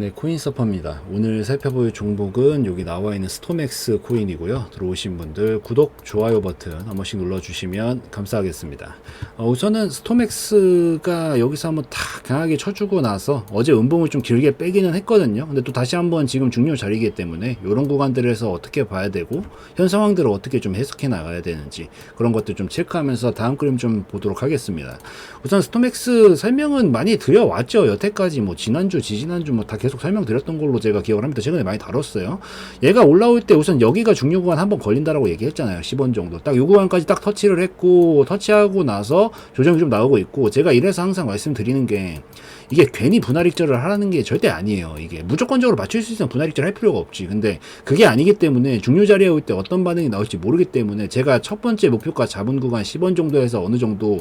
네, 코인 서퍼입니다. 오늘 살펴볼 종목은 여기 나와 있는 스토맥스 코인이고요. 들어오신 분들 구독, 좋아요 버튼 한 번씩 눌러주시면 감사하겠습니다. 어, 우선은 스토맥스가 여기서 한번 다 강하게 쳐주고 나서 어제 음봉을 좀 길게 빼기는 했거든요. 근데 또 다시 한번 지금 중요 자리이기 때문에 이런 구간들에서 어떻게 봐야 되고 현 상황들을 어떻게 좀 해석해 나가야 되는지 그런 것들 좀 체크하면서 다음 그림 좀 보도록 하겠습니다. 우선 스토맥스 설명은 많이 드려왔죠. 여태까지 뭐 지난주, 지지난주 뭐다 계속 설명드렸던 걸로 제가 기억을 합니다. 최근에 많이 다뤘어요. 얘가 올라올 때 우선 여기가 중요 구간 한번 걸린다라고 얘기했잖아요. 10원 정도. 딱 요 구간까지 딱 터치를 했고 터치하고 나서 조정이 좀 나오고 있고 제가 이래서 항상 말씀드리는 게 이게 괜히 분할익절을 하라는 게 절대 아니에요. 이게 무조건적으로 맞출 수 있으면 분할익절 할 필요가 없지. 근데 그게 아니기 때문에 중요 자리에 올 때 어떤 반응이 나올지 모르기 때문에 제가 첫 번째 목표가 잡은 구간 10원 정도에서 어느 정도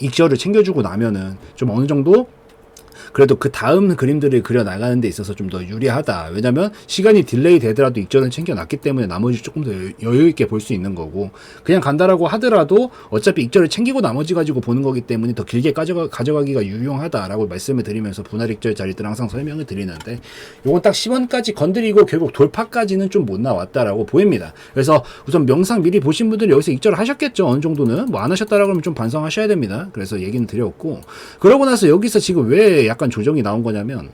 익절을 챙겨주고 나면은 좀 어느 정도 그래도 그 다음 그림들을 그려 나가는 데 있어서 좀 더 유리하다. 왜냐면 시간이 딜레이 되더라도 익절은 챙겨놨기 때문에 나머지 조금 더 여유 있게 볼 수 있는 거고 그냥 간다라고 하더라도 어차피 익절을 챙기고 나머지 가지고 보는 거기 때문에 더 길게 가져가, 가져가 기가 유용하다라고 말씀을 드리면서 분할 익절 자리들 항상 설명을 드리는데 요건 딱 10원까지 건드리고 결국 돌파까지는 좀 못 나왔다라고 보입니다. 그래서 우선 명상 미리 보신 분들은 여기서 익절을 하셨겠죠. 어느 정도는 뭐 안 하셨다라고 하면 좀 반성하셔야 됩니다. 그래서 얘기는 드렸고 그러고 나서 여기서 지금 왜 약간 조정이 나온 거냐면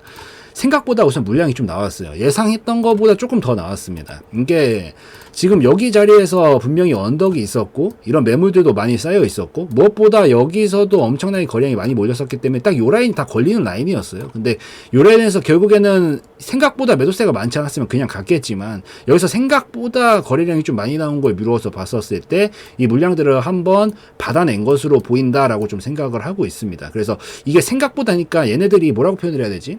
생각보다 우선 물량이 좀 나왔어요. 예상했던 것보다 조금 더 나왔습니다. 이게 지금 여기 자리에서 분명히 언덕이 있었고 이런 매물들도 많이 쌓여 있었고 무엇보다 여기서도 엄청나게 거량이 많이 몰렸었기 때문에 딱 요 라인 다 걸리는 라인이었어요. 근데 요 라인에서 결국에는 생각보다 매도세가 많지 않았으면 그냥 갔겠지만 여기서 생각보다 거래량이 좀 많이 나온 걸 미루어서 봤었을 때 이 물량들을 한번 받아낸 것으로 보인다라고 좀 생각을 하고 있습니다. 그래서 이게 생각보다니까 얘네들이 뭐라고 표현을 해야 되지?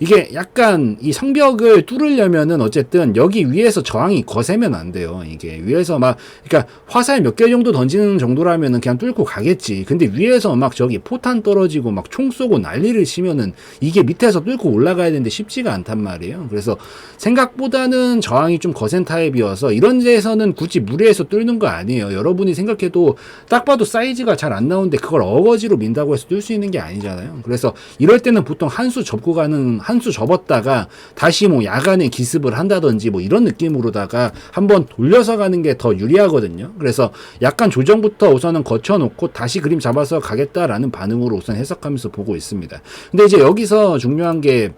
이게 약간 이 성벽을 뚫으려면은 어쨌든 여기 위에서 저항이 거세면 안 돼요. 이게 위에서 막 그러니까 화살 몇 개 정도 던지는 정도라면은 그냥 뚫고 가겠지. 근데 위에서 막 저기 포탄 떨어지고 막 총 쏘고 난리를 치면은 이게 밑에서 뚫고 올라가야 되는데 쉽지가 않단 말이에요. 그래서 생각보다는 저항이 좀 거센 타입이어서 이런 데에서는 굳이 무리해서 뚫는 거 아니에요. 여러분이 생각해도 딱 봐도 사이즈가 잘 안 나오는데 그걸 어거지로 민다고 해서 뚫 수 있는 게 아니잖아요. 그래서 이럴 때는 보통 한 수 접고 가는 한 수 접었다가 다시 뭐 야간에 기습을 한다든지 뭐 이런 느낌으로다가 한번 돌려서 가는 게 더 유리하거든요. 그래서 약간 조정부터 우선은 거쳐놓고 다시 그림 잡아서 가겠다라는 반응으로 우선 해석하면서 보고 있습니다. 근데 이제 여기서 중요한 게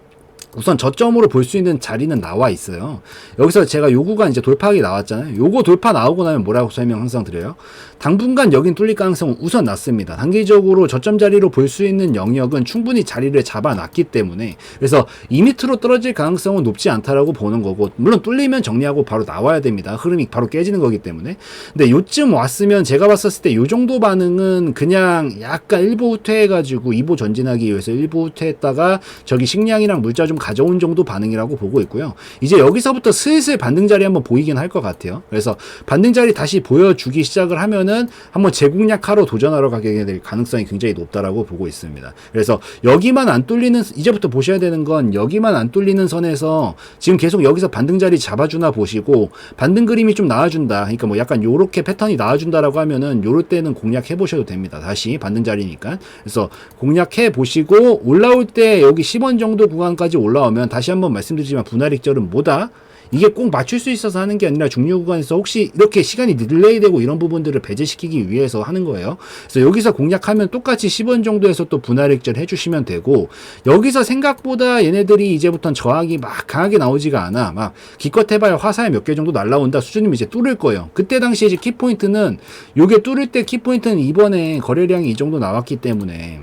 우선 저점으로 볼 수 있는 자리는 나와 있어요. 여기서 제가 요구가 이제 돌파하기 나왔잖아요. 요거 돌파 나오고 나면 뭐라고 설명 항상 드려요. 당분간 여긴 뚫릴 가능성은 우선 낮습니다. 단기적으로 저점 자리로 볼 수 있는 영역은 충분히 자리를 잡아놨기 때문에 그래서 이 밑으로 떨어질 가능성은 높지 않다라고 보는 거고 물론 뚫리면 정리하고 바로 나와야 됩니다. 흐름이 바로 깨지는 거기 때문에 근데 요쯤 왔으면 제가 봤었을 때 요 정도 반응은 그냥 약간 일부 후퇴해가지고 2보 전진하기 위해서 일부 후퇴했다가 저기 식량이랑 물자 좀 가져온 정도 반응이라고 보고 있고요. 이제 여기서부터 슬슬 반등 자리 한번 보이긴 할 것 같아요. 그래서 반등 자리 다시 보여주기 시작을 하면은 한번 재공략하러 도전하러 가게 될 가능성이 굉장히 높다라고 보고 있습니다. 그래서 여기만 안 뚫리는 이제부터 보셔야 되는 건 여기만 안 뚫리는 선에서 지금 계속 여기서 반등 자리 잡아주나 보시고 반등 그림이 좀 나와준다. 그러니까 뭐 약간 요렇게 패턴이 나와준다라고 하면은 요럴 때는 공략해 보셔도 됩니다. 다시 반등 자리니까. 그래서 공략해 보시고 올라올 때 여기 10원 정도 구간까지 올라오면 다시 한번 말씀드리지만 분할익절은 뭐다? 이게 꼭 맞출 수 있어서 하는 게 아니라 중요 구간에서 혹시 이렇게 시간이 딜레이 되고 이런 부분들을 배제시키기 위해서 하는 거예요. 그래서 여기서 공략하면 똑같이 10원 정도에서 또 분할액절 해주시면 되고 여기서 생각보다 얘네들이 이제부터는 저항이 막 강하게 나오지가 않아. 막 기껏 해봐야 화살 몇개 정도 날라온다 수준이면 이제 뚫을 거예요. 그때 당시에 이제 키포인트는 요게 뚫을 때 키포인트는 이번에 거래량이 이 정도 나왔기 때문에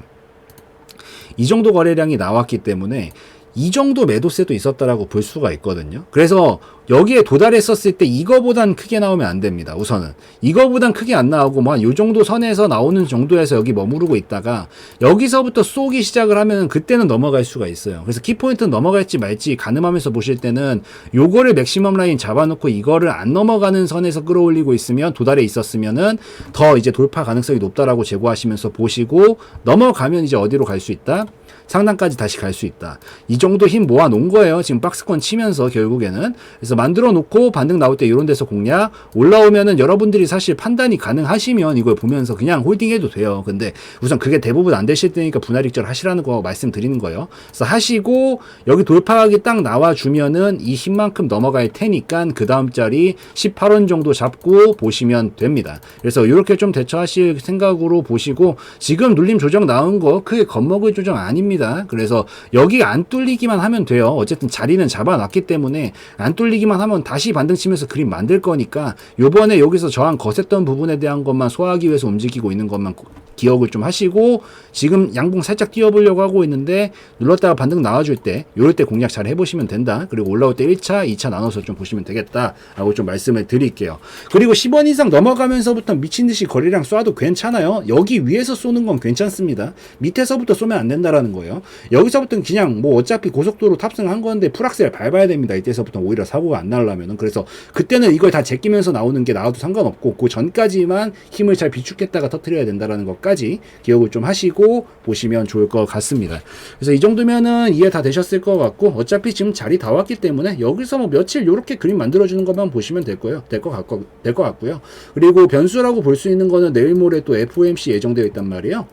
이 정도 거래량이 나왔기 때문에 이 정도 매도세도 있었다라고 볼 수가 있거든요. 그래서 여기에 도달했었을 때 이거보단 크게 나오면 안 됩니다. 우선은 이거보단 크게 안 나오고 뭐요 정도 선에서 나오는 정도에서 여기 머무르고 있다가 여기서부터 쏘기 시작을 하면 그때는 넘어갈 수가 있어요. 그래서 키포인트는 넘어갈지 말지 가늠하면서 보실 때는 요거를 맥시멈 라인 잡아놓고 이거를 안 넘어가는 선에서 끌어올리고 있으면 도달해 있었으면은 더 이제 돌파 가능성이 높다라고 제고하시면서 보시고 넘어가면 이제 어디로 갈 수 있다? 상단까지 다시 갈 수 있다. 이 정도 힘 모아 놓은 거예요. 지금 박스권 치면서 결국에는. 그래서 만들어 놓고 반등 나올 때 이런 데서 공략 올라오면은 여러분들이 사실 판단이 가능하시면 이걸 보면서 그냥 홀딩 해도 돼요. 근데 우선 그게 대부분 안 되실 때니까 분할 익절 하시라는 거 말씀드리는 거예요. 그래서 하시고 여기 돌파하기 딱 나와 주면은 이 힘만큼 넘어갈 테니까 그 다음 자리 18원 정도 잡고 보시면 됩니다. 그래서 이렇게 좀 대처하실 생각으로 보시고 지금 눌림 조정 나온 거 크게 겁먹을 조정 아닙니다. 그래서 여기 안 뚫리기만 하면 돼요. 어쨌든 자리는 잡아놨기 때문에 안 뚫리기만 하면 다시 반등 치면서 그림 만들 거니까 요번에 여기서 저항 거셌던 부분에 대한 것만 소화하기 위해서 움직이고 있는 것만 기억을 좀 하시고 지금 양봉 살짝 띄워보려고 하고 있는데 눌렀다가 반등 나와줄 때 요럴 때 공략 잘 해보시면 된다. 그리고 올라올 때 1차, 2차 나눠서 좀 보시면 되겠다라고 좀 말씀을 드릴게요. 그리고 10원 이상 넘어가면서부터 미친 듯이 거리량 쏴도 괜찮아요. 여기 위에서 쏘는 건 괜찮습니다. 밑에서부터 쏘면 안 된다라는 거예요. 여기서부터는 그냥 뭐 어차피 고속도로 탑승한 건데 풀악셀 밟아야 됩니다. 이때서부터 오히려 사고가 안 나려면은 그래서 그때는 이걸 다 제끼면서 나오는 게 나와도 상관없고 그 전까지만 힘을 잘 비축했다가 터트려야 된다라는 것까지 기억을 좀 하시고 보시면 좋을 것 같습니다. 그래서 이 정도면은 이해 다 되셨을 것 같고 어차피 지금 자리 다 왔기 때문에 여기서 뭐 며칠 요렇게 그림 만들어 주는 것만 보시면 될 거예요. 될 것 같고 될 것 같고요. 그리고 변수라고 볼 수 있는 거는 내일 모레 또 FOMC 예정되어 있단 말이에요.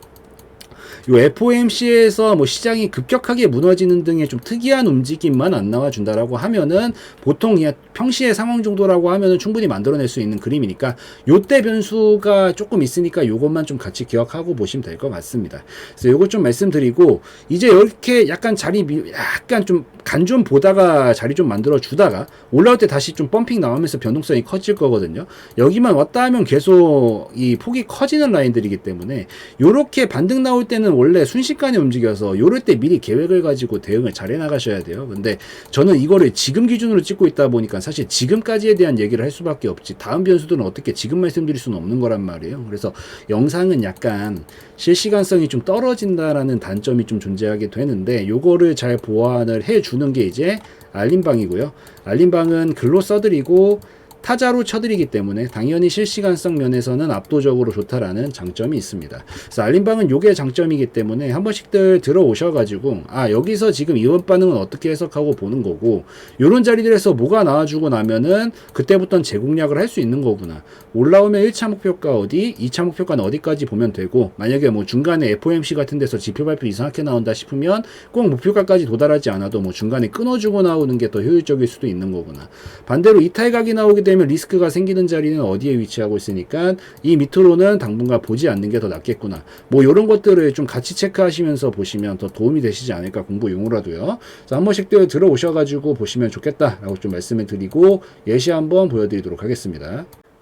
요 FOMC에서 뭐 시장이 급격하게 무너지는 등의 좀 특이한 움직임만 안 나와준다라고 하면은 보통 평시의 상황 정도라고 하면은 충분히 만들어낼 수 있는 그림이니까 요때 변수가 조금 있으니까 요것만 좀 같이 기억하고 보시면 될 것 같습니다. 그래서 요것 좀 말씀드리고 이제 이렇게 약간 자리 미, 약간 좀 간 좀 보다가 자리 좀 만들어 주다가 올라올 때 다시 좀 펌핑 나오면서 변동성이 커질 거거든요. 여기만 왔다 하면 계속 이 폭이 커지는 라인들이기 때문에 요렇게 반등 나올 때는 원래 순식간에 움직여서 요럴 때 미리 계획을 가지고 대응을 잘 해 나가셔야 돼요. 근데 저는 이거를 지금 기준으로 찍고 있다 보니까 사실 지금까지에 대한 얘기를 할 수밖에 없지 다음 변수들은 어떻게 지금 말씀드릴 수는 없는 거란 말이에요. 그래서 영상은 약간 실시간성이 좀 떨어진다라는 단점이 좀 존재하게 되는데 요거를 잘 보완을 해 주는 게 이제 알림방이고요. 알림방은 글로 써드리고 타자로 쳐드리기 때문에 당연히 실시간성 면에서는 압도적으로 좋다라는 장점이 있습니다. 그래서 알림방은 요게 장점이기 때문에 한 번씩들 들어오셔가지고 아 여기서 지금 이번 반응은 어떻게 해석하고 보는 거고 요런 자리들에서 뭐가 나와주고 나면은 그때부터는 재공략을 할 수 있는 거구나. 올라오면 1차 목표가 어디, 2차 목표가는 어디까지 보면 되고 만약에 뭐 중간에 FOMC 같은 데서 지표 발표 이상하게 나온다 싶으면 꼭 목표가까지 도달하지 않아도 뭐 중간에 끊어주고 나오는 게 더 효율적일 수도 있는 거구나. 반대로 이탈각이 나오게 되면 리스크가 생기는 자리는 어디에 위치하고 있으니까 이 밑으로는 당분간 보지 않는 게 더 낫겠구나. 뭐 이런 것들을 좀 같이 체크하시면서 보시면 더 도움이 되시지 않을까 공부용으로라도요. 그래서 한 번씩들 들어오셔가지고 보시면 좋겠다라고 좀 말씀을 드리고 예시 한번 보여드리도록 하겠습니다.